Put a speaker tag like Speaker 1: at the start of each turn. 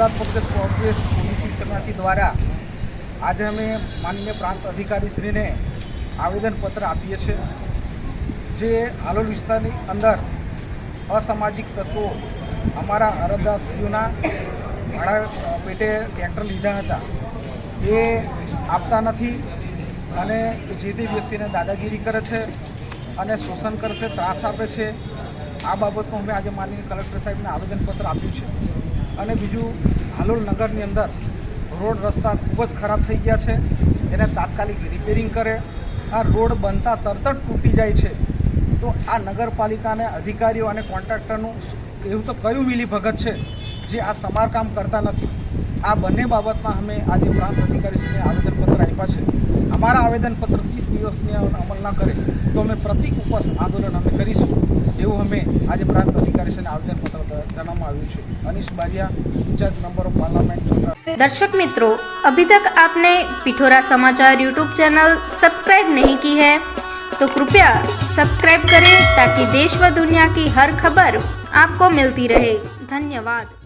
Speaker 1: ગુજરાત પ્રદેશ Congress OBC સમિતિ દ્વારા આજે અમે માનનીય પ્રાંત અધિકારીશ્રીને આવેદનપત્ર આપીએ છીએ જે હાલોલ વિસ્તારની અંદર અસામાજિક તત્વો અમારા અરજદારશ્રીઓના ભાડા પેટે ટ્રેક્ટર લીધા હતા. એ આપતા નથી અને જે તે વ્યક્તિને દાદાગીરી કરે છે અને શોષણ કરે છે, ત્રાસ આપે છે, આ બાબતનું અમે આજે માનનીય કલેક્ટર સાહેબને આવેદનપત્ર આપ્યું છે. અને બીજું હાલોલ નગરની અંદર રોડ રસ્તા ખૂબ જ ખરાબ થઈ ગયા છે. એને તાત્કાલિક રિપેરિંગ કરે. આ રોડ બનતા તરત જ તૂટી જાય છે. તો આ નગરપાલિકાને, અધિકારીઓ અને કોન્ટ્રાક્ટરનું એવું તો કયું મિલીભગત છે જે આ સમારકામ કરતા નથી. આ બંને બાબતમાં અમે આજે પ્રાંત અધિકારીશ્રીને આવેદનપત્ર આપ્યા છે. અમારા આવેદનપત્ર ત્રીસ દિવસની અમલ ન કરે તો અમે પ્રતિક ઉપવાસ આંદોલન અમે કરીશું એવું અમે આજે પ્રાંત અધિકારીશ્રીને આવેદનપત્ર જણાવવામાં આવ્યું છે Anish Bariya incharge number of parliament Chhota
Speaker 2: दर्शक मित्रों अभी तक आपने पिठोरा समाचार यूट्यूब चैनल सब्सक्राइब नहीं की है तो कृपया सब्सक्राइब करें ताकि देश व दुनिया की हर खबर आपको मिलती रहे धन्यवाद